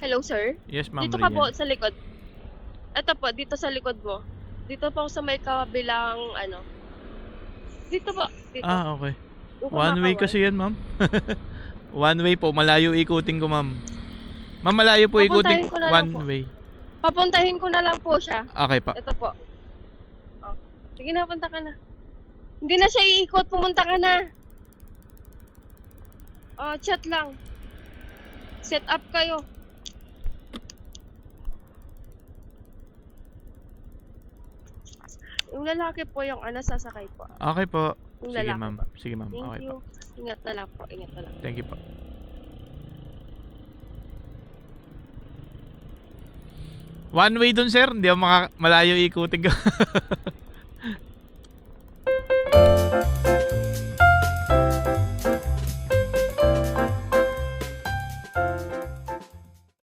Hello, sir. Yes, ma'am. Dito ka po Rian. sa likod. Ito po, dito sa likod mo. Dito po sa may kabilang ano. Dito po. Dito. Ah, okay. Yung One way kasi yan, ma'am. One way po. Malayo ikutin ko, ma'am. Ma'am, malayo po ikutin. Papuntahin ko na lang One po. way. Papuntahin ko na lang po siya. Okay pa. Ito po. Oh. Sige na, punta ka na. Hindi na siya iikot, pumunta ka na. Oh, chat lang. Set up kayo. Yung lalaki po yung ano sasakay po. Okay po. Yung Sige, lalaki ma'am. po. Sige, ma'am. Thank Okay you. po. Ingat na lang po, ingat na lang. Thank you po. One way dun, sir. Hindi ako maka- malayo ikutin ko.